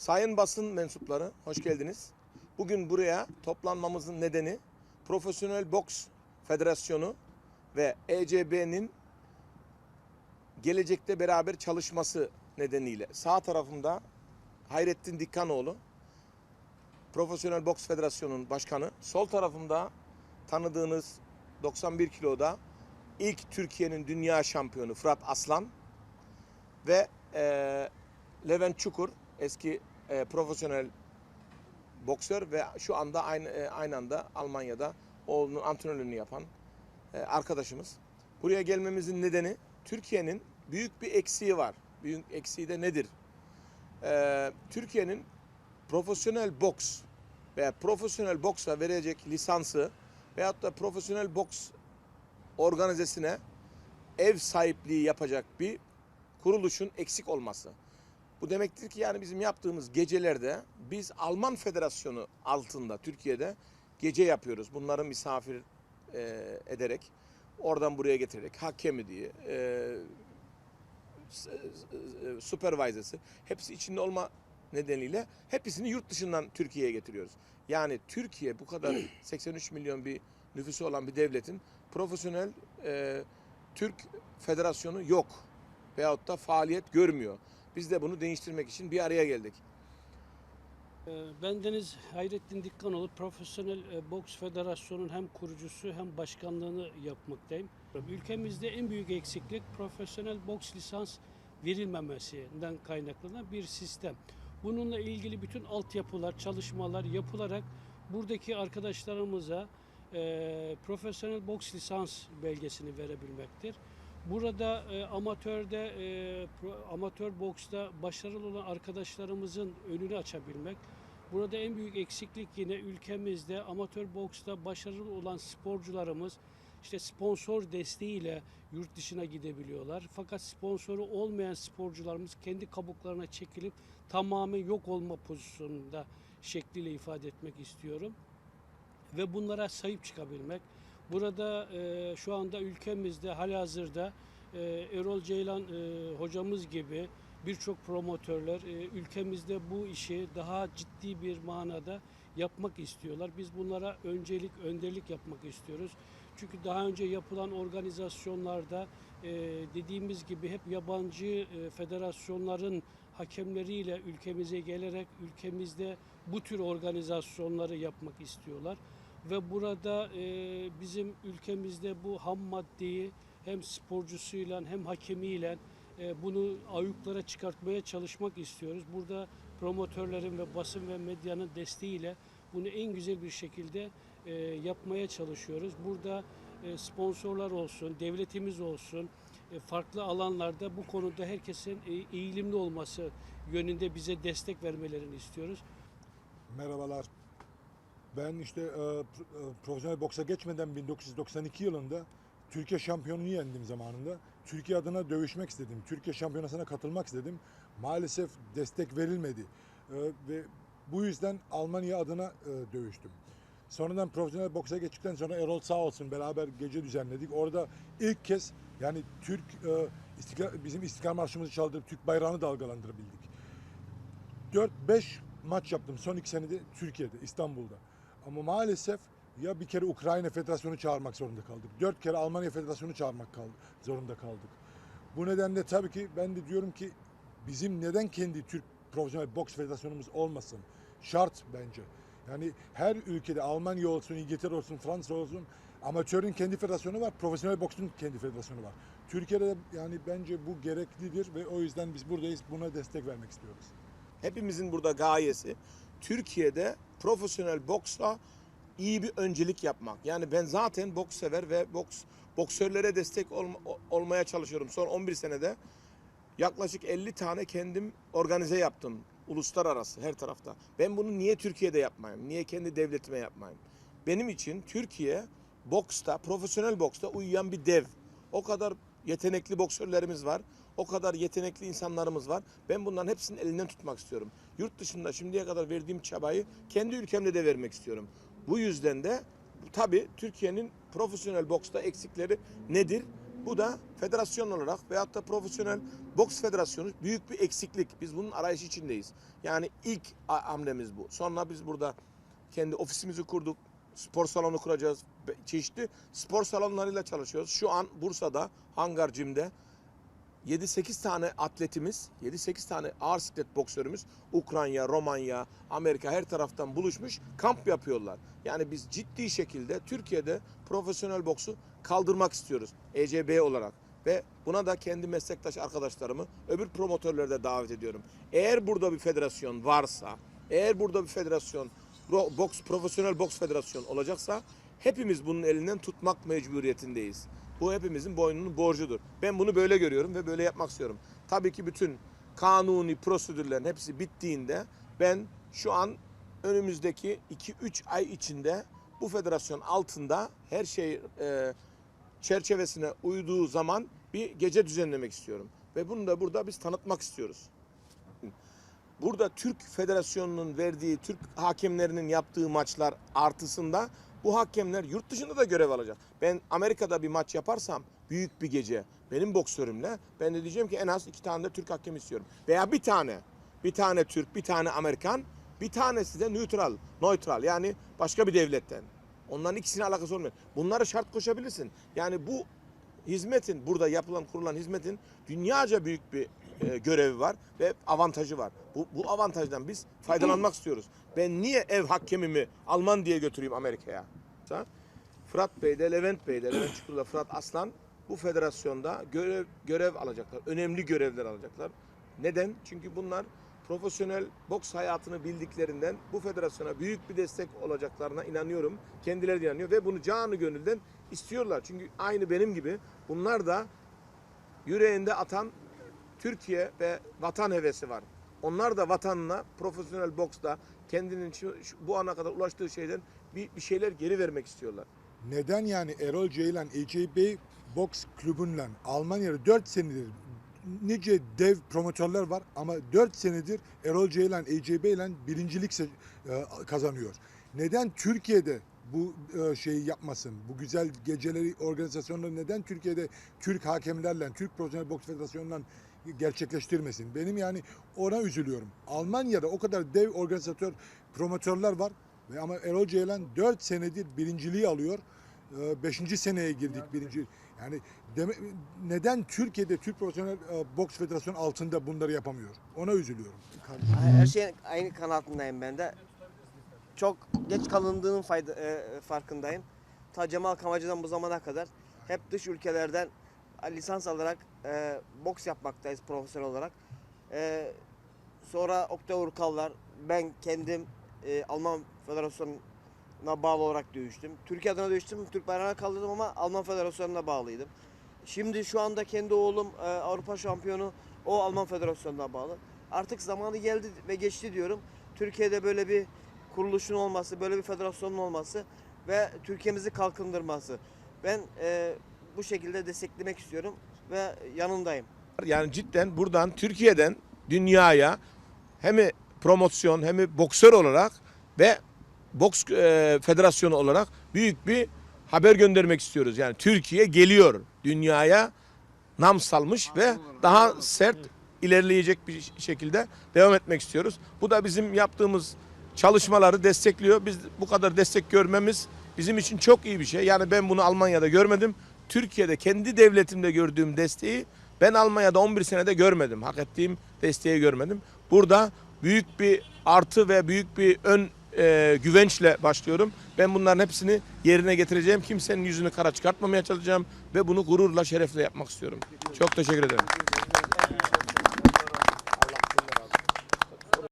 Sayın basın mensupları hoş geldiniz. Bugün buraya toplanmamızın nedeni Profesyonel Boks Federasyonu ve ECB'nin gelecekte beraber çalışması nedeniyle. Sağ tarafımda Hayrettin Dikkanoğlu, Profesyonel Boks Federasyonu'nun başkanı. Sol tarafımda tanıdığınız 91 kiloda ilk Türkiye'nin dünya şampiyonu Fırat Aslan ve eee Levent Çukur eski eee, profesyonel boksör ve şu anda aynı eee, aynı anda Almanya'da oğlunun antrenörlüğünü yapan eee, arkadaşımız. Buraya gelmemizin nedeni Türkiye'nin büyük bir eksiği var. Büyük eksiği de nedir? Eee, Türkiye'nin profesyonel boks veya profesyonel boksa verecek lisansı veyahut da profesyonel boks organizesine ev sahipliği yapacak bir kuruluşun eksik olması. Bu demektir ki yani bizim yaptığımız gecelerde biz Alman Federasyonu altında Türkiye'de gece yapıyoruz. Bunları misafir e, ederek oradan buraya getirerek hakemi diye e, s- e, supervisor'sı hepsi içinde olma nedeniyle hepsini yurt dışından Türkiye'ye getiriyoruz. Yani Türkiye bu kadar 83 milyon bir nüfusu olan bir devletin profesyonel e, Türk federasyonu yok veyahut da faaliyet görmüyor. Biz de bunu değiştirmek için bir araya geldik. Ee, Ben Deniz Hayrettin Dikkanoğlu, Profesyonel e, Boks Federasyonu'nun hem kurucusu hem başkanlığını yapmaktayım. Ülkemizde en büyük eksiklik profesyonel boks lisans verilmemesinden kaynaklanan bir sistem. Bununla ilgili bütün altyapılar, çalışmalar yapılarak buradaki arkadaşlarımıza e, profesyonel boks lisans belgesini verebilmektir. Burada e, amatörde, e, pro- amatör boksta başarılı olan arkadaşlarımızın önünü açabilmek. Burada en büyük eksiklik yine ülkemizde amatör boksta başarılı olan sporcularımız işte sponsor desteğiyle yurt dışına gidebiliyorlar. Fakat sponsoru olmayan sporcularımız kendi kabuklarına çekilip tamamen yok olma pozisyonunda şekliyle ifade etmek istiyorum. Ve bunlara sahip çıkabilmek. Burada e, şu anda ülkemizde halihazırda e, Erol Ceylan e, hocamız gibi birçok promotörler e, ülkemizde bu işi daha ciddi bir manada yapmak istiyorlar. Biz bunlara öncelik, önderlik yapmak istiyoruz. Çünkü daha önce yapılan organizasyonlarda e, dediğimiz gibi hep yabancı e, federasyonların hakemleriyle ülkemize gelerek ülkemizde bu tür organizasyonları yapmak istiyorlar ve burada e, bizim ülkemizde bu ham maddeyi hem sporcusuyla hem hakemiyle e, bunu ayyuklara çıkartmaya çalışmak istiyoruz. Burada promotörlerin ve basın ve medyanın desteğiyle bunu en güzel bir şekilde e, yapmaya çalışıyoruz. Burada e, sponsorlar olsun, devletimiz olsun, e, farklı alanlarda bu konuda herkesin e, eğilimli olması yönünde bize destek vermelerini istiyoruz. Merhabalar. Ben işte e, e, profesyonel boksa geçmeden 1992 yılında Türkiye şampiyonunu yendim zamanında. Türkiye adına dövüşmek istedim. Türkiye şampiyonasına katılmak istedim. Maalesef destek verilmedi. E, ve bu yüzden Almanya adına e, dövüştüm. Sonradan profesyonel boksa geçtikten sonra Erol sağ olsun beraber gece düzenledik. Orada ilk kez yani Türk e, İstiklal- bizim İstiklal Marşımızı çaldırıp Türk bayrağını dalgalandırabildik. 4-5 maç yaptım son iki senede Türkiye'de, İstanbul'da. Ama maalesef ya bir kere Ukrayna Federasyonu çağırmak zorunda kaldık. Dört kere Almanya Federasyonu çağırmak kaldı, zorunda kaldık. Bu nedenle tabii ki ben de diyorum ki bizim neden kendi Türk Profesyonel Boks Federasyonumuz olmasın? Şart bence. Yani her ülkede Almanya olsun, İngiltere olsun, Fransa olsun amatörün kendi federasyonu var, profesyonel boksun kendi federasyonu var. Türkiye'de de yani bence bu gereklidir ve o yüzden biz buradayız. Buna destek vermek istiyoruz. Hepimizin burada gayesi Türkiye'de profesyonel boksla iyi bir öncelik yapmak. Yani ben zaten boks sever ve boks boksörlere destek olma- olmaya çalışıyorum. Son 11 senede yaklaşık 50 tane kendim organize yaptım. Uluslararası her tarafta. Ben bunu niye Türkiye'de yapmayayım? Niye kendi devletime yapmayayım? Benim için Türkiye boksta, profesyonel boksta uyuyan bir dev. O kadar yetenekli boksörlerimiz var. O kadar yetenekli insanlarımız var. Ben bunların hepsinin elinden tutmak istiyorum. Yurt dışında şimdiye kadar verdiğim çabayı kendi ülkemde de vermek istiyorum. Bu yüzden de tabii Türkiye'nin profesyonel boksta eksikleri nedir? Bu da federasyon olarak veyahut da profesyonel boks federasyonu büyük bir eksiklik. Biz bunun arayışı içindeyiz. Yani ilk hamlemiz bu. Sonra biz burada kendi ofisimizi kurduk. Spor salonu kuracağız. Çeşitli spor salonlarıyla çalışıyoruz. Şu an Bursa'da Hangar Gym'de 7-8 tane atletimiz, 7-8 tane ağır siklet boksörümüz Ukrayna, Romanya, Amerika her taraftan buluşmuş kamp yapıyorlar. Yani biz ciddi şekilde Türkiye'de profesyonel boksu kaldırmak istiyoruz ECB olarak. Ve buna da kendi meslektaş arkadaşlarımı öbür promotörleri de davet ediyorum. Eğer burada bir federasyon varsa, eğer burada bir federasyon, boks, profesyonel boks federasyonu olacaksa hepimiz bunun elinden tutmak mecburiyetindeyiz. Bu hepimizin boynunun borcudur. Ben bunu böyle görüyorum ve böyle yapmak istiyorum. Tabii ki bütün kanuni prosedürlerin hepsi bittiğinde ben şu an önümüzdeki 2-3 ay içinde bu federasyon altında her şey e, çerçevesine uyduğu zaman bir gece düzenlemek istiyorum. Ve bunu da burada biz tanıtmak istiyoruz. Burada Türk Federasyonu'nun verdiği, Türk hakemlerinin yaptığı maçlar artısında bu hakemler yurt dışında da görev alacak. Ben Amerika'da bir maç yaparsam büyük bir gece benim boksörümle ben de diyeceğim ki en az iki tane de Türk hakem istiyorum. Veya bir tane. Bir tane Türk, bir tane Amerikan, bir tanesi de neutral, neutral yani başka bir devletten. Onların ikisine alakası olmuyor. Bunları şart koşabilirsin. Yani bu hizmetin burada yapılan kurulan hizmetin dünyaca büyük bir e, görevi var ve avantajı var. Bu, bu avantajdan biz faydalanmak istiyoruz. Ben niye ev hakemimi Alman diye götüreyim Amerika'ya? Fırat Bey de Levent Bey de Levent Çukur'da Fırat Aslan bu federasyonda görev görev alacaklar. Önemli görevler alacaklar. Neden? Çünkü bunlar profesyonel boks hayatını bildiklerinden bu federasyona büyük bir destek olacaklarına inanıyorum. Kendileri de inanıyor ve bunu canı gönülden istiyorlar. Çünkü aynı benim gibi bunlar da yüreğinde atan Türkiye ve vatan hevesi var. Onlar da vatanına profesyonel boksta kendinin şu, şu- bu ana kadar ulaştığı şeyden bir, bir şeyler geri vermek istiyorlar. Neden yani Erol Ceylan ECB Boks Kulübü'yle Almanya'da 4 senedir nice dev promotörler var ama 4 senedir Erol Ceylan ECB ile birincilik e, kazanıyor. Neden Türkiye'de bu e, şeyi yapmasın? Bu güzel geceleri organizasyonları neden Türkiye'de Türk hakemlerle, Türk Profesyonel Boks Federasyonu'yla gerçekleştirmesin? Benim yani ona üzülüyorum. Almanya'da o kadar dev organizatör, promotörler var. Ve ama Erol Ceylan 4 senedir birinciliği alıyor. 5. seneye girdik birinci. Yani deme- neden Türkiye'de Türk Profesyonel e, Boks Federasyonu altında bunları yapamıyor? Ona üzülüyorum. Her şeyin aynı kanaatindeyim ben de. Çok geç kalındığının fayda, e, farkındayım. Ta Cemal Kamacı'dan bu zamana kadar hep dış ülkelerden lisans alarak e, boks yapmaktayız profesyonel olarak. E, sonra Oktay Urkallar, ben kendim e, Alman Federasyonu'na bağlı olarak dövüştüm. Türkiye adına dövüştüm, Türk bayrağına kaldırdım ama Alman Federasyonu'na bağlıydım. Şimdi şu anda kendi oğlum e, Avrupa şampiyonu, o Alman Federasyonu'na bağlı. Artık zamanı geldi ve geçti diyorum. Türkiye'de böyle bir kuruluşun olması, böyle bir federasyonun olması ve Türkiye'mizi kalkındırması. Ben e, bu şekilde desteklemek istiyorum ve yanındayım. Yani cidden buradan Türkiye'den dünyaya hem promosyon hem boksör olarak ve boks e, federasyonu olarak büyük bir haber göndermek istiyoruz. Yani Türkiye geliyor dünyaya nam salmış ve daha sert ilerleyecek bir şekilde devam etmek istiyoruz. Bu da bizim yaptığımız çalışmaları destekliyor. Biz bu kadar destek görmemiz bizim için çok iyi bir şey. Yani ben bunu Almanya'da görmedim. Türkiye'de kendi devletimde gördüğüm desteği ben Almanya'da 11 senede görmedim. Hak ettiğim desteği görmedim. Burada büyük bir artı ve büyük bir ön e, güvençle başlıyorum. Ben bunların hepsini yerine getireceğim. Kimsenin yüzünü kara çıkartmamaya çalışacağım ve bunu gururla, şerefle yapmak istiyorum. Çok teşekkür ederim.